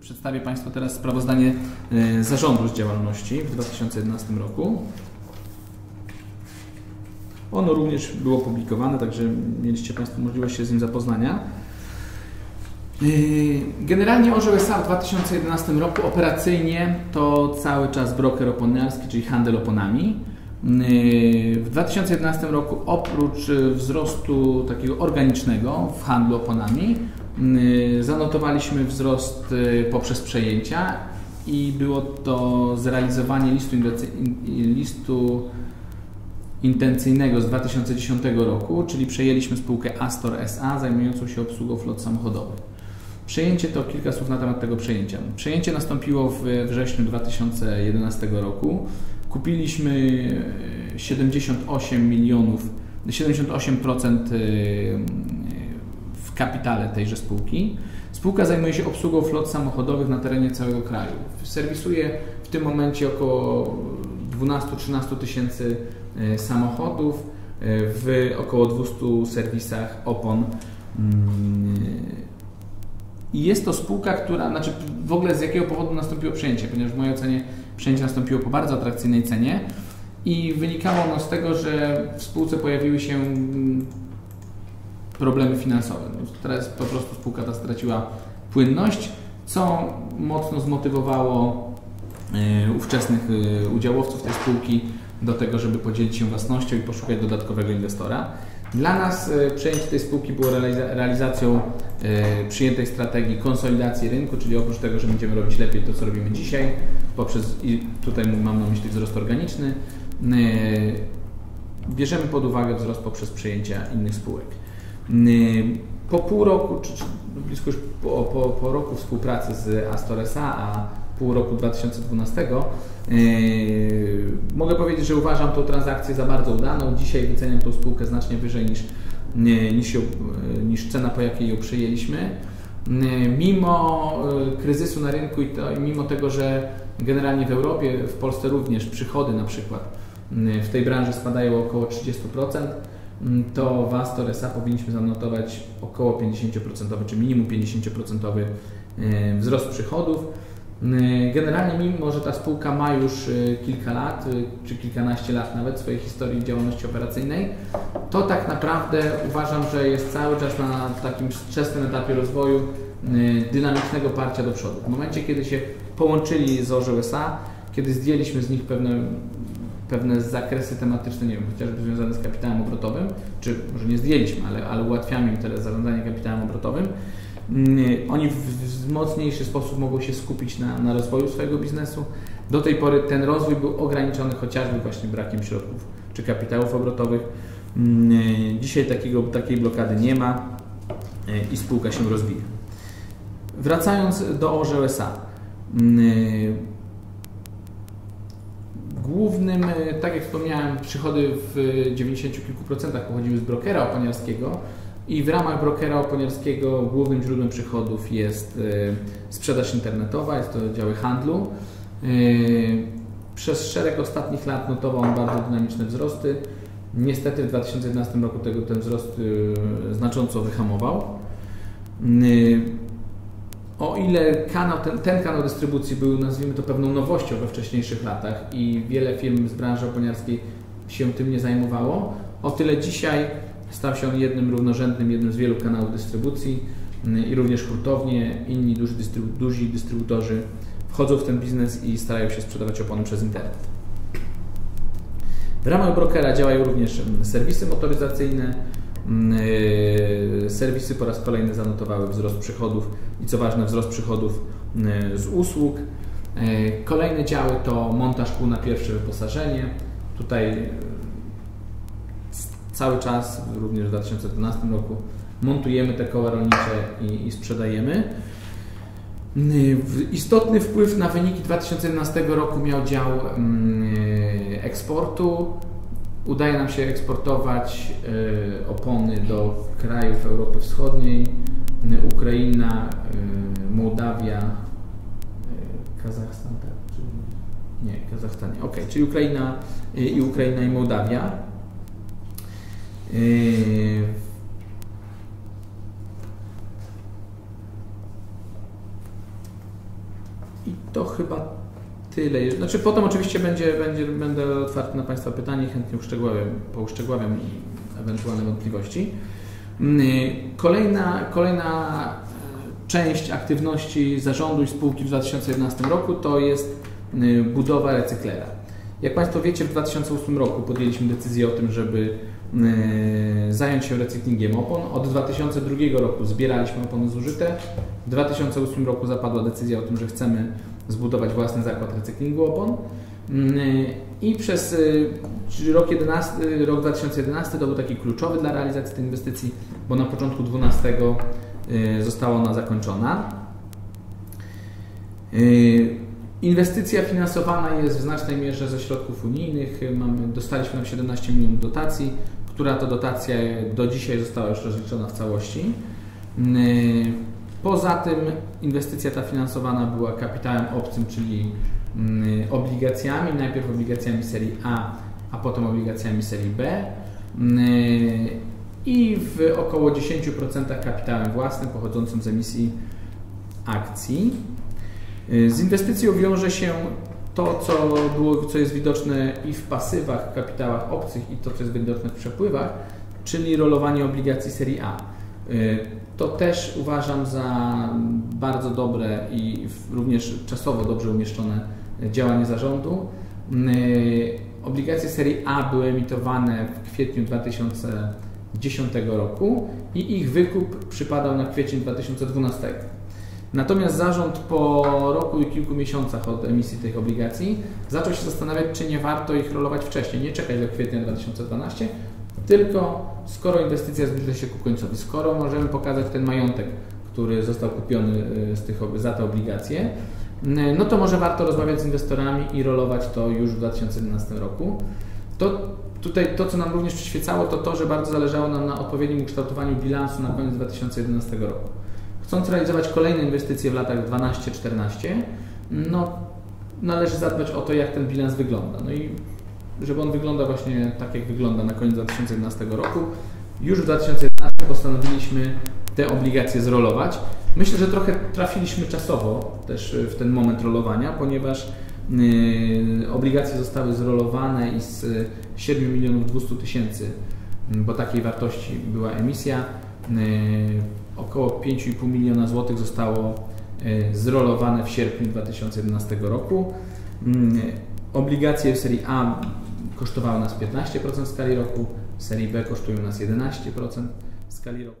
Przedstawię Państwu teraz sprawozdanie e, zarządu z działalności w 2011 roku. Ono również było publikowane, także mieliście Państwo możliwość się z nim zapoznania. E, generalnie Orzeł S.A. w 2011 roku operacyjnie to cały czas broker oponiarski, czyli handel oponami. W 2011 roku oprócz wzrostu takiego organicznego w handlu oponami zanotowaliśmy wzrost poprzez przejęcia i było to zrealizowanie listu, listu intencyjnego z 2010 roku, czyli przejęliśmy spółkę Astor SA zajmującą się obsługą flot samochodowych. Przejęcie to kilka słów na temat tego przejęcia. Przejęcie nastąpiło w wrześniu 2011 roku. Kupiliśmy 78 milionów, 78% w kapitale tejże spółki. Spółka zajmuje się obsługą flot samochodowych na terenie całego kraju. Serwisuje w tym momencie około 12-13 tysięcy samochodów w około 200 serwisach opon. I jest to spółka, która, znaczy w ogóle z jakiego powodu nastąpiło przejęcie, ponieważ w mojej ocenie przejęcie nastąpiło po bardzo atrakcyjnej cenie i wynikało ono z tego, że w spółce pojawiły się mm, problemy finansowe. No, teraz po prostu spółka ta straciła płynność, co mocno zmotywowało e, ówczesnych e, udziałowców tej spółki do tego, żeby podzielić się własnością i poszukać dodatkowego inwestora. Dla nas e, przejęcie tej spółki było realizacją przyjętej strategii konsolidacji rynku, czyli oprócz tego, że będziemy robić lepiej to, co robimy dzisiaj, poprzez, i tutaj mam na myśli wzrost organiczny, bierzemy pod uwagę wzrost poprzez przejęcia innych spółek. Po pół roku, czy, czy blisko już po, po, po, roku współpracy z Astor SA, a pół roku 2012, yy, mogę powiedzieć, że uważam tą transakcję za bardzo udaną. Dzisiaj wyceniam tą spółkę znacznie wyżej niż, niż, ją, niż cena, po jakiej ją przyjęliśmy. Mimo kryzysu na rynku i, to, mimo tego, że generalnie w Europie, w Polsce również przychody na przykład w tej branży spadają około 30%, to w Astor SA powinniśmy zanotować około 50%, czy minimum 50% wzrost przychodów. Generalnie, mimo że ta spółka ma już y, kilka lat, czy kilkanaście lat nawet swojej historii działalności operacyjnej, to tak naprawdę uważam, że jest cały czas na takim wczesnym etapie rozwoju dynamicznego parcia do przodu. W momencie, kiedy się połączyli z Orzeł SA, kiedy zdjęliśmy z nich pewne pewne zakresy tematyczne, nie wiem, chociażby związane z kapitałem obrotowym, czy może nie zdjęliśmy, ale, ale ułatwiamy im teraz zarządzanie kapitałem obrotowym. Mm, oni w mocniejszy sposób mogą się skupić na, na rozwoju swojego biznesu. Do tej pory ten rozwój był ograniczony chociażby właśnie brakiem środków czy kapitałów obrotowych. Mm, dzisiaj takiego, takiej blokady nie ma e, i spółka się rozwija. Wracając do Orzeł SA. Głównym, e, tak jak wspomniałem, przychody w 90 kilku procentach pochodziły z brokera oponiarskiego i w ramach brokera oponiarskiego głównym źródłem przychodów jest e, sprzedaż internetowa, jest to działy handlu. E, przez szereg ostatnich lat notował on bardzo dynamiczne wzrosty. Niestety w 2011 roku tego, ten wzrost znacząco wyhamował. O ile kanał, ten, ten, kanał dystrybucji był, nazwijmy to, pewną nowością we wcześniejszych latach i wiele firm z branży oponiarskiej się tym nie zajmowało, o tyle dzisiaj stał się on jednym równorzędnym, jednym z wielu kanałów dystrybucji mm, i również hurtownie, inni duży, dystrybu duzi dystrybutorzy wchodzą w ten biznes i starają się sprzedawać opony przez internet. W ramach brokera działają również serwisy motoryzacyjne, serwisy po raz kolejny zanotowały wzrost przychodów i co ważne wzrost przychodów y, z usług. Y, kolejne działy to montaż kół na pierwsze wyposażenie. Tutaj cały czas, również w 2012 roku, montujemy te koła rolnicze i, i sprzedajemy. Istotny wpływ na wyniki 2011 roku miał dział mm, eksportu. Udaje nam się eksportować y, opony do krajów Europy Wschodniej, Ukraina, y, Mołdawia, Kazachstan, tak? Nie, Kazachstan, ok, czyli Ukraina i Ukraina i Mołdawia. I to chyba tyle. Znaczy potem oczywiście będzie, będzie, będę otwarty na Państwa pytanie, chętnie uszczegóławiam, pouszczegóławiam ewentualne wątpliwości. Mm, kolejna, kolejna e, część aktywności zarządu i spółki w 2011 roku to jest y, budowa recyklera. Jak Państwo wiecie, w 2008 roku podjęliśmy decyzję o tym, żeby y, zająć się recyklingiem opon. Od 2002 roku zbieraliśmy opony zużyte. W 2008 roku zapadła decyzja o tym, że chcemy zbudować własny zakład recyklingu opon. Y, I przez rok, 11, rok 2011 to był taki kluczowy dla realizacji tej inwestycji, bo na początku 2012 została ona zakończona. Inwestycja finansowana jest w znacznej mierze ze środków unijnych. Mamy, dostaliśmy nam 17 milionów dotacji, która to dotacja do dzisiaj została już rozliczona w całości. Poza tym inwestycja ta finansowana była kapitałem obcym, czyli obligacjami, najpierw obligacjami serii A, a potem obligacjami serii B i w około 10% kapitałem własnym pochodzącym z emisji akcji. Z inwestycją wiąże się to, co, było, co jest widoczne i w pasywach, kapitałach obcych, i to, co jest widoczne w przepływach, czyli rolowanie obligacji serii A. To też uważam za bardzo dobre i również czasowo dobrze umieszczone działanie zarządu. Obligacje serii A były emitowane w kwietniu 2010 roku i ich wykup przypadał na kwiecień 2012. Natomiast zarząd po roku i kilku miesiącach od emisji tych obligacji zaczął się zastanawiać, czy nie warto ich rolować wcześniej, nie czekać do kwietnia 2012, tylko skoro inwestycja zbliża się ku końcowi, skoro możemy pokazać ten majątek, który został kupiony y, z tych, za te obligacje, no to może warto rozmawiać z inwestorami i rolować to już w 2011 roku. To tutaj to, co nam również przyświecało, to to, że bardzo zależało nam na odpowiednim ukształtowaniu bilansu na koniec 2011 roku. Chcąc realizować kolejne inwestycje w latach 12-14, no, należy zadbać o to, jak ten bilans wygląda. No i żeby on wygląda właśnie tak, jak wygląda na koniec 2011 roku, już w 2011 postanowiliśmy te obligacje zrolować. Myślę, że trochę trafiliśmy czasowo też w ten moment rolowania, ponieważ yy, obligacje zostały zrolowane i z 7 milionów 200 tysięcy, bo takiej wartości była emisja, około 5,5 miliona złotych zostało e, zrolowane w sierpniu 2011 roku. Obligacje w serii A kosztowały nas 15% w skali roku, w serii B kosztują nas 11% w skali roku.